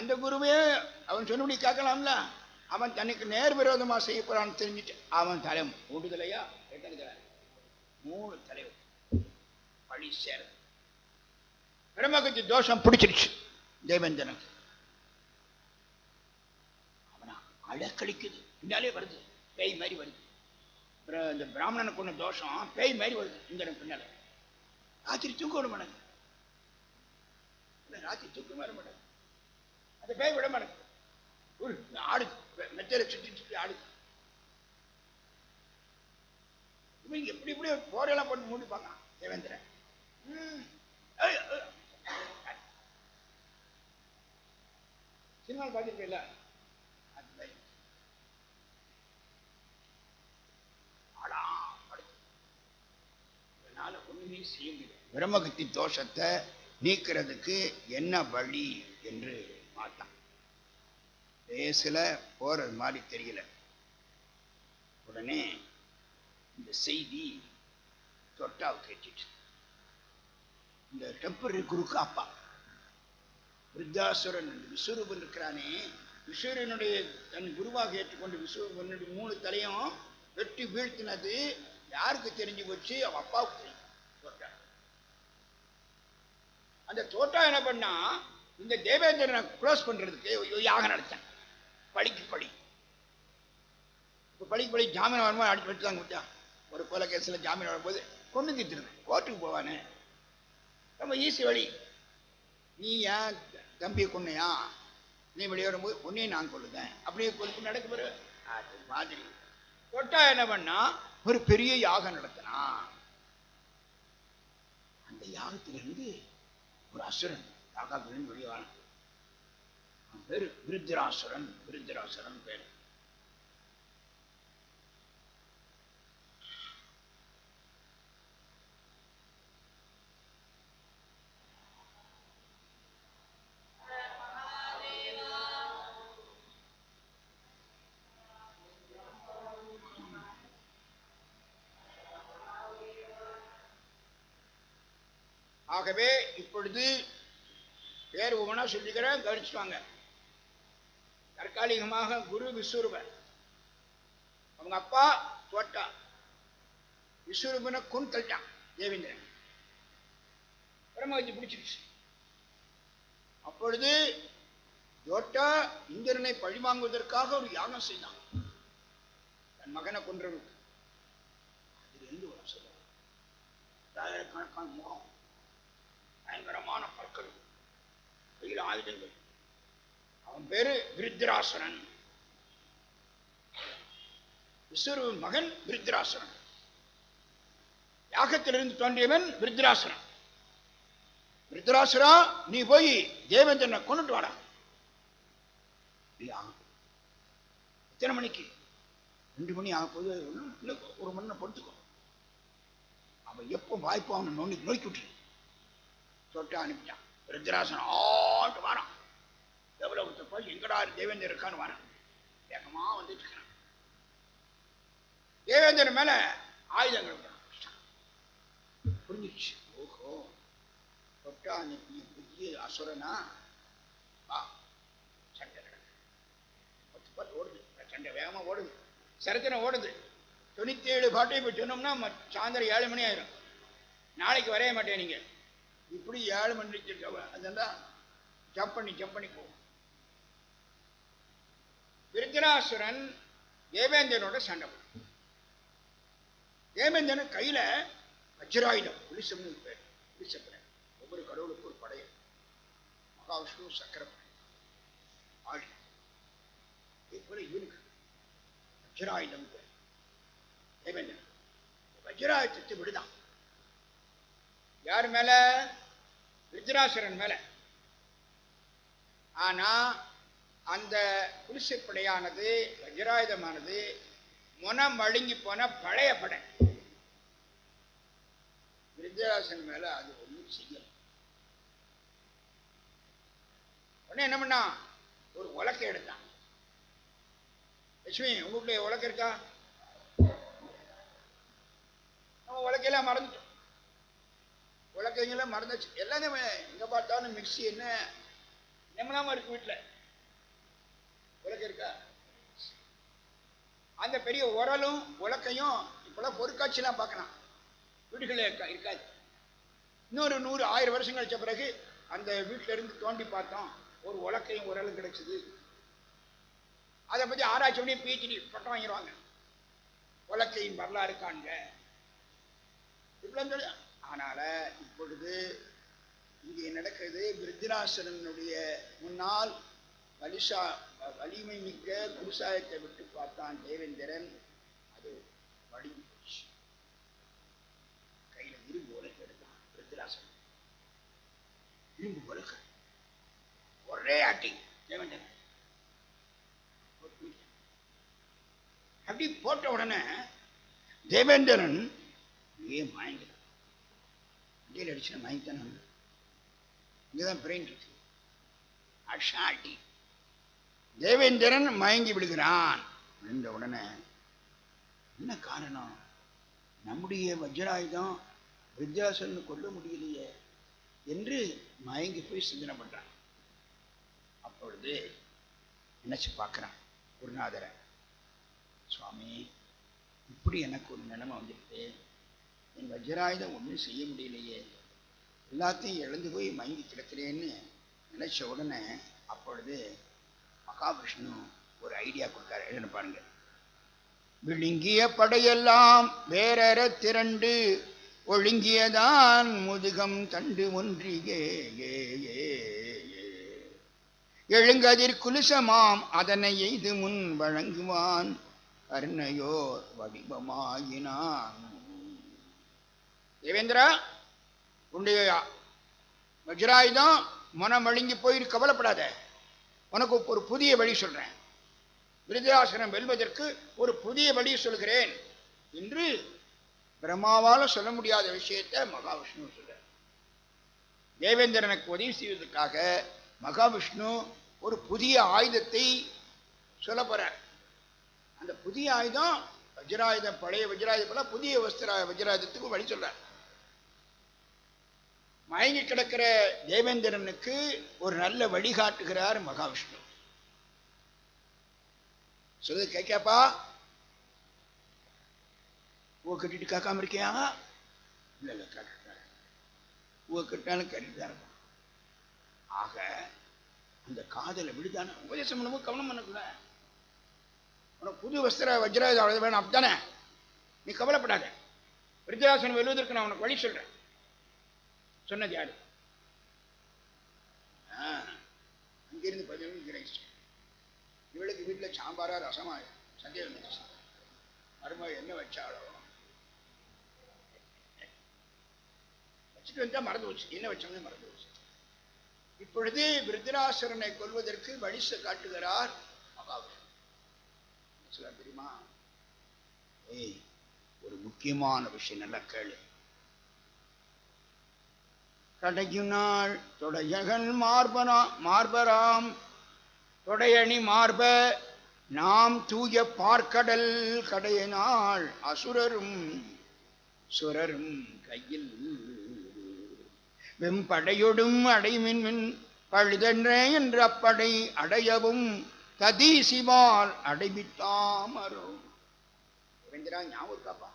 அந்த குருவே அவன் சொன்னபடி கேட்கலாம்ல. அவன் தனக்கு நேர் விரோதமா செய்ய போறான்னு தெரிஞ்சுட்டு அவன் தலை ஓடுதலையா எத்தனை மூணு தலைவர். பழி சேர பிரம்மகத்தி தோஷம் பிடிச்சிருச்சு. தேவேந்திரனுக்கு. அவனா அழக்கழிக்குது பின்னாலே வருது. பேய் மாதிரி வருது. இந்த பிராமணனுக்கு ஒன்று தோஷம் பேய் மாதிரி வருது. இந்த பின்னால. ராத்திரி தூக்க விட மாட்டாங்க ராத்திரி தூக்கம் வர மாட்டாங்க அந்த பேய் விட மாட்டாங்க ஒரு ஆடு மெத்தையில சுற்றி சுற்றி ஆடு இவங்க எப்படி இப்படி போரெல்லாம் போட்டு மூடி பார்க்கலாம் தேவேந்திரன் ம். ஏய், ஏய். சினிமாவில் பார்த்துருக்கீங்களா அது பயம். இதனால ஒண்ணுமே செய்ய முடியல பிரம்மகத்தி தோஷத்தை நீக்கிறதுக்கு என்ன வழி என்று பார்த்தான். பேசல போறது மாதிரி தெரியல. உடனே இந்த செய்தி தொட்டாவுக்கு எட்டிட்டு இந்த டெம்பரரி குருக்கு அப்பா. விருத்தாசுரன் விஸ்வரூபன் இருக்கிறானே. விஸ்வரனுடைய தன் குருவாக ஏற்றுக்கொண்டு விஸ்வரூபனுடைய மூணு தலையும் வெட்டி வீழ்த்தினது யாருக்கு தெரிஞ்சு போச்சு? அவன் அப்பாவுக்கு தெரியும் தோட்டா. அந்த தோட்டா என்ன பண்ணா? இந்த தேவேந்திரனை க்ளோஸ் பண்றதுக்கு யாக யாகம் நடத்தான். பழிக்கு பழி. இப்போ பழிக்கு பழி ஜாமீன் வரும்போது அடிச்சு வச்சுதாங்க விட்டா ஒரு கொலை கேஸில் ஜாமீன் வரும்போது கொண்டு திட்டுருது கோர்ட்டுக்கு போவானே. ரொம்ப ஈஸி வழி. நீ ஏன் தம்பியை கொன்னையா? நீ வெளியே வரும்போது உன்னையும் நான் கொள்ளுதேன் அப்படியே கொழுப்பு நடக்க பெரு அது மாதிரி. கொட்டா என்ன பண்ணா? ஒரு பெரிய யாகம் நடத்தினா அந்த யாகத்திலிருந்து ஒரு அசுரன் யாகாத்திலிருந்து முடிவான வாரான் அவன் பேரு விருத்திராசுரன். விருத்திராசுரன் பேர். ஆகவே இப்பொழுது பேர் ஒவ்வொன்றா சொல்லிக்கிறேன் கவனிச்சுவாங்க தற்காலிகமாக குரு விஸ்வரூபன். அவங்க அப்பா தோட்டா. விஸ்வரூபனை கொண்டு தள்ளிட்டான் தேவேந்திரன். பிரம்மகத்தி பிடிச்சிருச்சு. அப்பொழுது தோட்டா இந்திரனை பழிவாங்குவதற்காக ஒரு யாகம் செய்தான். தன் மகனை கொன்றவனுக்கு அதிலிருந்து ஒரு சொல்லுவான் ஆயிரக்கணக்கான முகம். பயங்கரமான பற்கள். கையில் ஆயுதங்கள். அவன் பேரு விருத்ராசனன். விஸ்வரூபன் மகன் விருத்ராசனன். யாகத்திலிருந்து தோன்றியவன் விருத்ராசனன். விருத்ராசுரா நீ போய் தேவேந்திரனை கொண்டுட்டு வாடா. எத்தனை மணிக்கு? ரெண்டு மணி ஆக போது இல்லை. ஒரு மணி நேரம் பொறுத்துக்கோ அவன் எப்போ வாய்ப்பு அவனை நோண்டி நோக்கி விட்டுரு. தொட்டு அனுப்பிட்டான். ருத்ராசனம் ஆட்டு வரான் தேவலோகத்தை போய் எங்கடா தேவேந்திரன் இருக்கான்னு வரான் வேகமாக வந்துட்டு இருக்கிறான். தேவேந்திரன் மேல ஆயுதங்கள் புரிஞ்சிச்சு ஓஹோ. தொட்டா நீ புதிய அசுரனா? வா. சண்டை நடக்குது. பத்து ஓடுது. சண்டை வேகமா ஓடுது. சரித்திர ஓடுது. தொண்ணூத்தி ஏழு பாட்டையும் இப்போ சொன்னோம்னா சாயந்தரம் ஏழு மணி ஆயிரும். நாளைக்கு வரைய மாட்டேன் நீங்கள் இப்படி ஏழு மணிக்கு இருக்க. அதான் ஜம்ப் பண்ணி ஜம்ப் பண்ணி போகும். விருத்ராசுரன் தேவேந்திரனோட சண்டை போடும். தேவேந்திரன் கையில வஜ்ராயுதம் புலிசம்னு பேர். புலிசப்படை ஒவ்வொரு கடவுளுக்கு ஒரு படை மகாவிஷ்ணு சக்கரப்படை ஆழி இது போல இவனுக்கு வஜ்ராயுதம் பேர். தேவேந்திரன். வஜ்ராயுதத்தை விடுதான். யார் மேல? விஜராசுரன் மேல. ஆனா அந்த புலிசப்படையானது வஜ்ராயுதமானது மனம் மழுங்கி போன பழைய படை. விஜராசன் மேல அது ஒண்ணும் செய்யல. உடனே என்ன பண்ணா? ஒரு உலக்கை எடுத்தான். லட்சுமி உங்களுடைய உலக்கு இருக்கா? நம்ம உலக்கையெல்லாம் மறந்துட்டோம். உலக்கைங்கெல்லாம் மறந்துச்சு. எல்லாமே எங்க பார்த்தாலும் மிக்ஸி என்ன? எம்மலாம இருக்கு வீட்டுல உலகம் இருக்கா? அந்த பெரிய உரலும் உலக்கையும் இப்பெல்லாம் பொருட்காட்சியெல்லாம் பார்க்கலாம். வீடுகளில் இருக்கா? இருக்காது. இன்னொரு நூறு ஆயிரம் வருஷம் கழிச்ச பிறகு அந்த வீட்டில இருந்து தோண்டி பார்த்தோம். ஒரு உலக்கையும் உரலும் கிடைச்சது. அதை பத்தி ஆராய்ச்சி பண்ணி பிஹெச்டி பட்டம் வாங்கிடுவாங்க. உலக்கையின் வரலாறு காண்க. இப்படிலாம் சொல்லி அதனால் இப்பொழுது இங்கே நடக்கிறது விருத்திராசனனுடைய முன்னால் வலிஷா வலிமை மிக்க குருசாயத்தை விட்டு பார்த்தான் தேவேந்திரன். அது வழி போச்சு. கையில இரும்பு உலக எடுத்தான் விருத்திராசன் இரும்பு உலக ஒரே அட்டி தேவேந்திரன். அப்படி போட்ட உடனே தேவேந்திரன் ஏன் கீழே அடிச்சுன்னா அடிச்சு மயங்கித்தானே இங்கதான் பிரெயின் இருக்கு. அஷாட்டி தேவேந்திரன் மயங்கி விடுகிறான் விழுந்த உடனே என்ன காரணம்? நம்முடைய வஜ்ராயுதம் வித்யாசன் கொல்ல முடியலையே என்று மயங்கி போய் சிந்தனை பண்ணுறான் அப்பொழுது நினச்சி பார்க்குறான் குருநாதரை. சுவாமி இப்படி எனக்கு ஒரு நிலைமை வந்துட்டு என் வஜ்ராயுதம் ஒன்றும் செய்ய முடியலையே. எல்லாத்தையும் இழந்து போய் மயங்கி கிடக்கிறேன்னு நினைச்ச உடனே அப்பொழுது மகாவிஷ்ணு ஒரு ஐடியா கொடுக்காரு. எழுதுன பாருங்க. விழுங்கிய படையெல்லாம் வேறற திரண்டு ஒழுங்கியதான் முதுகம் தண்டு ஒன்றியே ஏ எழுங்கதிர் குலுசமாம் அதனை எய்து முன் வழங்குவான். கருணையோர் வடிவமாகினான். தேவேந்திரா உன்னுடைய வஜ்ராயுதம் மனம் வழுங்கி போயிரு கவலைப்படாத. உனக்கு ஒரு புதிய வழி சொல்கிறேன் விருதாசனம் வெல்வதற்கு ஒரு புதிய வழி சொல்கிறேன். என்று பிரம்மாவால் சொல்ல முடியாத விஷயத்தை மகாவிஷ்ணு சொல்கிறார் தேவேந்திரனுக்கு உதவி செய்வதற்காக மகாவிஷ்ணு ஒரு புதிய ஆயுதத்தை சொல்ல போகிறார் அந்த புதிய ஆயுதம் வஜ்ராயுதம் பழைய வஜ்ராயுதம் போல புதிய வஸ்திர வஜ்ராயுதத்துக்கு வழி சொல்கிறார் மயங்கி கிடக்கிற தேவேந்திரனுக்கு ஒரு நல்ல வழிகாட்டுகிறார் மகாவிஷ்ணு. சொல்லு கேட்கப்பா. ஓ கட்டிட்டு கேட்காம இருக்கியா? இல்ல இல்ல கேட்டுட்டேன் பூ கட்டாலும் கேட்டுட்டு தான் ஆக அந்த காதலை விடுதானே? உபதேசம் பண்ணும்போது கவனம் பண்ணக்கூட உனக்கு புது வஸ்திர வஜ்ராயுதம் வேணும் அப்படித்தானே? நீ கவலைப்படாத. விருத்தாசனம் எழுவதற்கு நான் உனக்கு வழி சொல்றேன். சொன்னது யாரு? அங்கிருந்து பதினொன்று கிரகிச்சு இவளுக்கு வீட்டில் சாம்பாரா ரசமா சந்தேகம் வந்துச்சு. மருமக என்ன வச்சாலோ வச்சுட்டு வந்தா மறந்து போச்சு. என்ன வச்சோம்னு மறந்து போச்சு. இப்பொழுது விருத்ராசுரனை கொல்வதற்கு வழிச காட்டுகிறார் மகாவிஷ்ணு தெரியுமா? ஏய் ஒரு முக்கியமான விஷயம் நல்லா கேளு. கடையும் நாள் தொடையகன் மார்பனா மார்பராம். தொடையணி மார்ப நாம் தூய பார்க்கடல் கடைய நாள் அசுரரும் சுரரும் கையில். வெம்படையொடும் அடைமின் மின் பழுதென்றே என்ற அப்படை அடையவும் ததீசிவால் அடைபித்தாமரும் ஞாபகம் இருக்காப்பா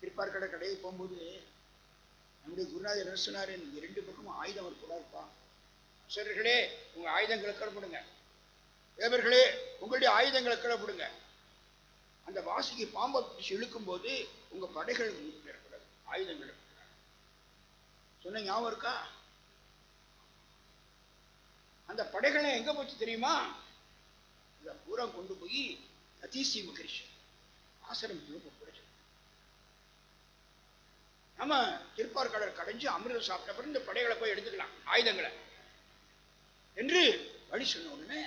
திருப்பார்கடை கடையை போகும்போது நம்முடைய குருநாதர் என்ன சொன்னாரு இரண்டு பக்கமும் ஆயுதம் இருக்கக்கூடாதுப்பா அசுரர்களே உங்க ஆயுதங்களை கிளப்பிடுங்க தேவர்களே உங்களுடைய ஆயுதங்களை கிளப்பிடுங்க அந்த வாசிக்கு பாம்பை பிடிச்சு இழுக்கும் போது உங்க படைகள் இருக்கக்கூடாது ஆயுதங்கள் சொன்ன ஞாபகம் இருக்கா? அந்த படைகளை எங்க போச்சு தெரியுமா? இதை பூரா கொண்டு போய் அதிசி ஆசிரம் ஆசிரமத்தில் போச்சு நம்ம திருப்பார்கடல் கடைஞ்சு அமிர்தம் சாப்பிட்ட பிறகு இந்த படைகளை போய் எடுத்துக்கலாம் ஆயுதங்களை. என்று வழி சொன்ன உடனே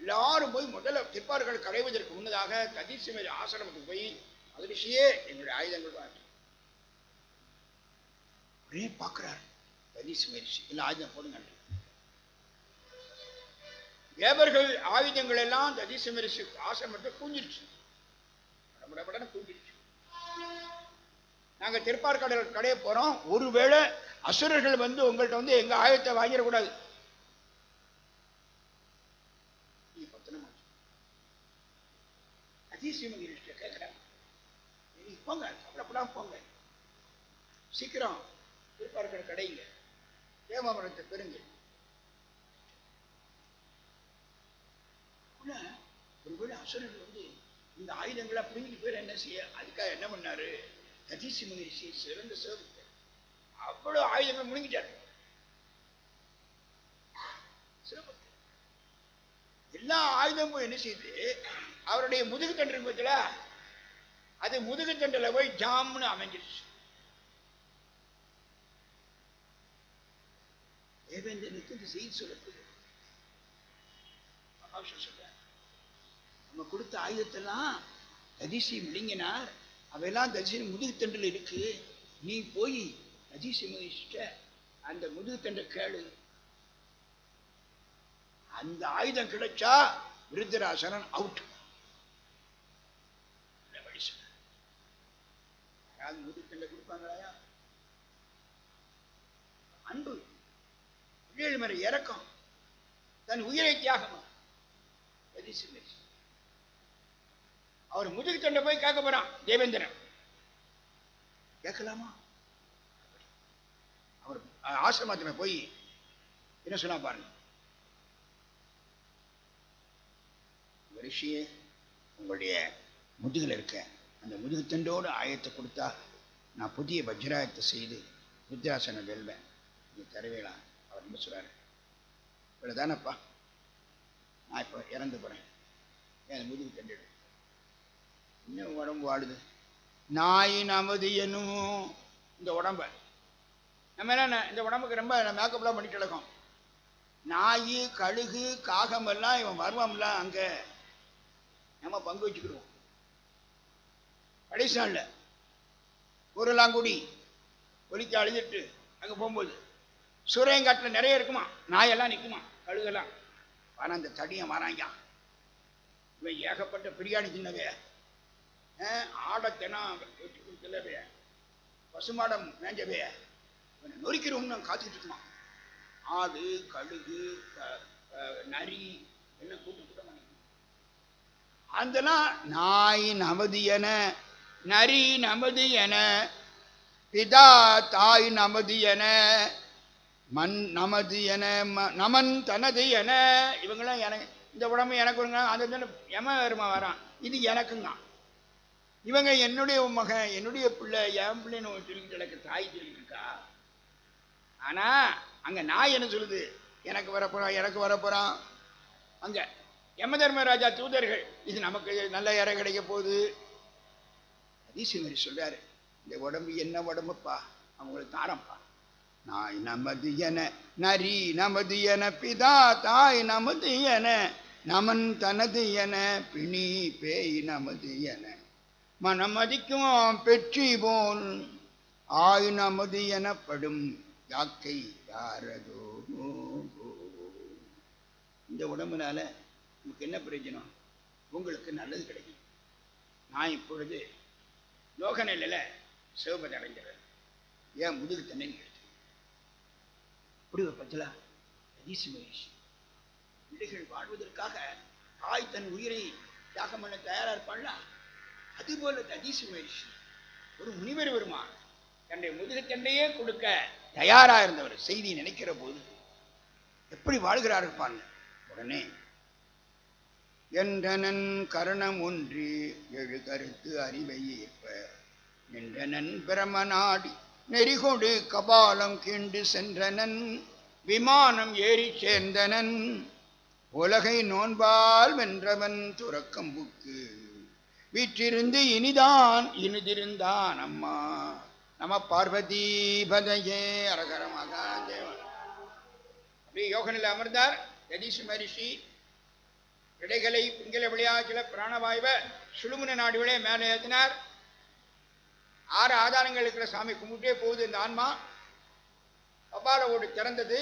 எல்லாரும் போய் முதல்ல திருப்பார்கள் கரைவதற்கு முன்னதாக கதிசிமேரி ஆசிரமத்துக்கு போய் மகிழ்ச்சியே எங்களுடைய ஆயுதங்கள் வாங்கி. ஒரே பார்க்கிறார் கதிசிமேரி இல்லை ஆயுதம் போடுங்க தேவர்கள் ஆயுதங்கள் எல்லாம் ததீசமரிசி ஆசிரமத்தை கூஞ்சிருச்சு படபடபடன்னு கூஞ்சிருச்சு நாங்க திருப்பார் திருப்பார்கடல் கடைய போறோம். ஒருவேளை அசுரர்கள் வந்து உங்கள்கிட்ட வந்து எங்கள் ஆயத்தை வாங்கிடக்கூடாது. அதிசீமதி கேட்குறாங்க போங்க கவலைப்படாமல் போங்க. சீக்கிரம் திருப்பார்கடல் கடைங்க தேவாமரத்தை பெருங்க ஒருவேளை அசுரர்கள் வந்து இந்த ஆயுதங்களை புரிஞ்சுட்டு போயிட என்ன செய்ய? அதுக்காக என்ன பண்ணாரு? அதிசய மகிழ்ச்சி சிறந்த சேவத்தை அவ்வளவு ஆயுதங்கள் முழுங்கிட்டாரு. சிறப்பு எல்லா ஆயுதமும் என்ன செய்யுது அவருடைய முதுகு தண்டு இருக்கு அது முதுகு தண்டுல போய் ஜாம்னு அமைஞ்சிருச்சு. தேவேந்திரனுக்கு இந்த செய்தி சொல்லப்படுது மகாவிஷ்ணு நம்ம கொடுத்த ஆயுதத்தெல்லாம் அதிசயம் முழுங்கினார். அவையெல்லாம் ததிசி முதுகு தண்டில் இருக்கு. நீ போய் ததிசி அந்த முதுகு தண்டை கேளு. அந்த ஆயுதம் கிடைச்சா விருத்தராசனன் அவுட் யாராவது முதுக்கல்ல கொடுப்பாங்களா அன்பு ஏழு மறை இறக்கம். தன் உயிரை தியாகமா. எதிர்த்து அவர் முதுகு தண்டை போய் கேட்க போறான் தேவேந்திரன். கேட்கலாமா? அவர் ஆசிரமத்தில் போய் என்ன சொன்னா பாருங்க. ரிஷியே உங்களுடைய முதுகில் இருக்க அந்த முதுகுத்தண்டோடு ஆயத்தை கொடுத்தா நான் புதிய வஜ்ராயத்தை செய்து வித்யாசனம் வெல்வேன். நீ தருவேலாம் அவர் என்ன சொல்கிறார் இவ்வளோ தானப்பா நான் இப்போ இறந்து போகிறேன் என் முதுகு தண்டு இன்னும் உடம்பு வாடுது. நாய் நமது என்னும் இந்த உடம்ப. நம்ம என்ன இந்த உடம்புக்கு ரொம்ப மேக்கப்லாம் பண்ணிட்டு கிடக்கும். நாய் கழுகு காகம் எல்லாம் இவன் வருவான்ல அங்கே. நம்ம பங்கு வச்சுக்கிடுவோம். கடைசி நாளில். ஊரெல்லாங்குடி ஒலிக்க அழிஞ்சிட்டு அங்கே போகும்போது சூரியங்காட்டில் நிறைய இருக்குமா? நாயெல்லாம் நிற்குமா கழுகெல்லாம். ஆனால் அந்த தடியை மாறாங்க இவன் ஏகப்பட்ட பிரியாணி சின்னவே ஆடத்தெனம் வச்சு கொடுக்கலவே. பசுமாடம் மேஞ்சவே இவனை நொறுக்கிறோம்னு நான் காத்துக்கிட்டு இருக்குமா ஆடு கழுகு நரி எல்லாம் கூட்டம் கூட்டமாக அதெல்லாம் நாய் நமது என நரி நமது என பிதா தாய் நமது என மண் நமது என ம- நமன் தனது என இவங்களாம் எனக்கு இந்த உடம்பு எனக்கு அந்த எம வருமா வரான். இது எனக்குங்க இவங்க என்னுடைய மகன் என்னுடைய பிள்ளை என் பிள்ளைன்னு சொல்லிக்கிட்டு கிடக்கு தாய் சொல்லிட்டு இருக்கா ஆனால் அங்கே நான் என்ன சொல்லுது? எனக்கு வரப்போகிறான் எனக்கு வரப்போகிறான் அங்கே யம தர்மராஜா தூதர்கள் இது நமக்கு நல்ல இறை கிடைக்க போகுது. அதிசயமரி சொல்கிறாரு இந்த உடம்பு என்ன உடம்புப்பா? அவங்களுக்கு தாரம்ப்பா. நாய் நமது என நரி நமது என பிதா தாய் நமது என நமன் தனது என பிணி பேய் நமது என. மனமதிக்கும் பெற்றி போல் ஆயுனமது எனப்படும் யாக்கை யாரதோ? இந்த உடம்புனால நமக்கு என்ன பிரயோஜனம்? உங்களுக்கு நல்லது கிடைக்கும். நான் இப்பொழுது லோக நிலையில் சிவபதி அடைஞ்சிடறேன் ஏன் முதுகு தண்ணி கிடைச்சு இப்படி ஒரு பச்சலா அதிசி மகேஷ் பிள்ளைகள் வாழ்வதற்காக தாய் தன் உயிரை தியாகம் பண்ண தயாராக இருப்பாள்ல அதுபோல ததீசி மகேஷ் ஒரு முனிவர் வருமா தன்னை முதுகுத்தண்டையே கொடுக்க தயாராக இருந்தவர் செய்தி நினைக்கிற போது எப்படி வாழ்கிறார்கள் பாருங்க உடனே என்றனன் கரணம் ஒன்று எழு கருத்து அறிவை ஏற்ப நின்றனன் பிரமநாடி நெறிகொடு கபாலம் கீண்டு சென்றனன். விமானம் ஏறி சேர்ந்தனன். உலகை நோன்பால் வென்றவன் துறக்கம்புக்கு வீற்றிருந்து இனிதான் இனிதிருந்தான் அம்மா. நம பார்வதி பதையே அரகரமாக தேவன் யோகனில் அமர்ந்தார் யதீஷ் மரிஷி இடைகளை பிங்கல விளையாச்சில பிராணவாயுவை சுழுமுன நாடுகளே மேலே ஏற்றினார் ஆறு ஆதாரங்கள் இருக்கிற சாமி கும்பிட்டே போகுது இந்த ஆன்மா. கபால ஓடு திறந்தது.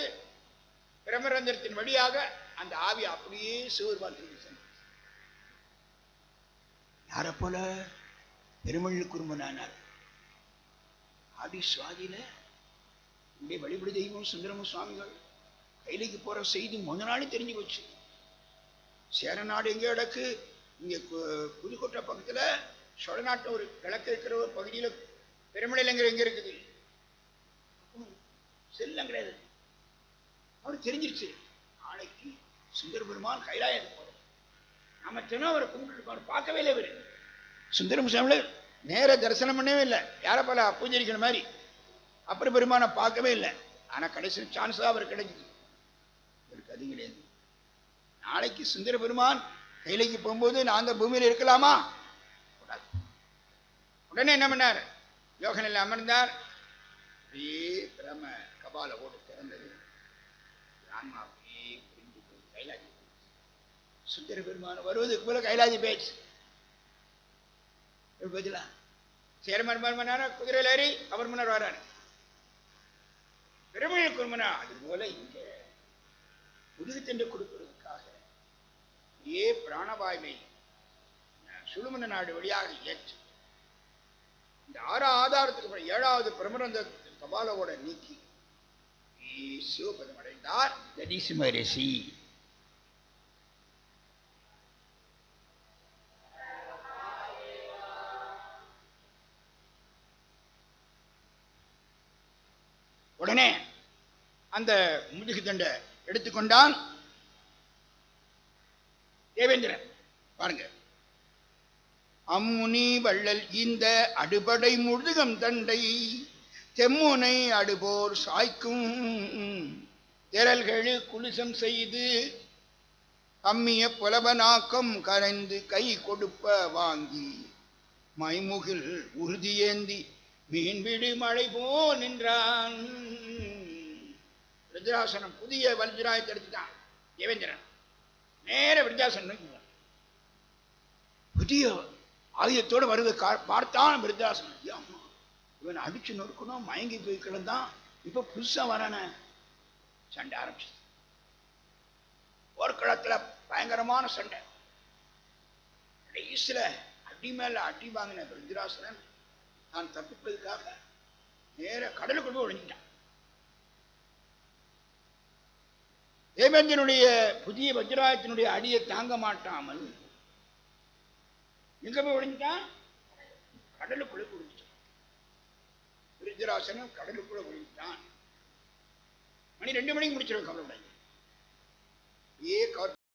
பிரமரந்திரத்தின் வழியாக அந்த ஆவி அப்படியே சிவருமான் திரும்பி யாரை போல பெருமள்ளு குறும்பனானார்? ஆடி சுவாதியில் இங்கே வழிபடி தெய்வம் சுந்தரம சுவாமிகள் கைலைக்கு போற செய்தி முத நாளே தெரிஞ்சு போச்சு. சேர நாடு எங்கே கிடக்கு. இங்க கு- புதுக்கோட்டை பக்கத்துல சோழநாட்டு ஒரு கிழக்கு இருக்கிற ஒரு பகுதியில பெருமலைங்கிற எங்க இருக்குது? செல்லம் கிடையாது. அவர் தெரிஞ்சிருச்சு. நாளைக்கு சுந்தர பெருமான் கைலாயம் அமைச்சனும் நம்ம அவரை கும்பிட்டு பார்க்கவே இல்லை இவர். சுந்தரம் சாமியில் நேர தரிசனம் பண்ணவே இல்லை. யாரை போல பூஜரிக்கிற மாதிரி. அப்புறம் பெருமானை பார்க்கவே இல்லை. ஆனா கடைசி சான்ஸ் தான் அவர் கிடைக்குது. அவருக்கு அது கிடையாது. நாளைக்கு சுந்தர பெருமான் கைலைக்கு போகும்போது நாங்க பூமியில இருக்கலாமா? கூடாது. உடனே என்ன பண்ணார்? யோகனில் அமர்ந்தார். அப்படியே பிரம கபால ஓடு திறந்தது. ஆன்மா அப்படியே புரிந்து போய் கைலாஜி சுந்தர பெருமான் வருவதுக்கு போல கைலாஜி பேச்சு பதிலா? சேர்மன் மன்மனார குதிரையில் ஏறி அவர் முன்னர் வராரு பெருமையுக்கு குருமனா? அது போல இங்க முதுகுத்தண்டை கொடுப்பதற்காக ஏ பிராணவாய்மை சுழுமன நாடு வழியாக ஏற்று இந்த ஆறு ஆதாரத்துக்கு அப்புறம் ஏழாவது பிரமரந்த கபாலவோட நீக்கி சிவபதம் அடைந்தார். தடிசி அந்த முதுகு தண்டை எடுத்துக்கொண்டான் தேவேந்திரன். பாருங்க. அம்முனி வள்ளல் இந்த அடுபடை முழுகம் தண்டை தெம்முனை அடுபோர் சாய்க்கும் திரல்களு குலுசம் செய்து அம்மிய புலவனாக்கம் கரைந்து கை கொடுப்ப வாங்கி மைமுகில் உறுதியேந்தி மீன்விடு மழை போ நின்றான். விருத்தாசனம் புதிய வல்ஜராயத்தை எடுத்துட்டான். தேவேந்திரன். நேர விருத்தாசனம் புதிய ஆயுதத்தோடு வருவதை பார்த்தான் விருத்தாசனம் ஐயா, இவன் அடிச்சு நொறுக்கணும் மயங்கி போய் கிடந்தான். இப்போ புதுசாக வரான. சண்டை ஆரம்பிச்சது. போர்க்களத்துல பயங்கரமான சண்டை. கடைசியில் அடி மேல அடி வாங்கின விருத்ராசனன் நான் தப்பிப்பதற்காக நேர கடலுக்குள்ள ஒழிஞ்சிட்டான் தேவேந்திரனுடைய புதிய வஜ்ராயத்தினுடைய அடியை தாங்க மாட்டாமல் எங்க போய் ஒழிஞ்சிட்டான் கடலுக்குள்ளே போய் ஒழிஞ்சிட்டான் விருஜராசனம் கடலுக்குள்ள ஒழிஞ்சிட்டான் மணி ரெண்டு மணிக்கு முடிச்சிடும் கவலை ஏ கவர்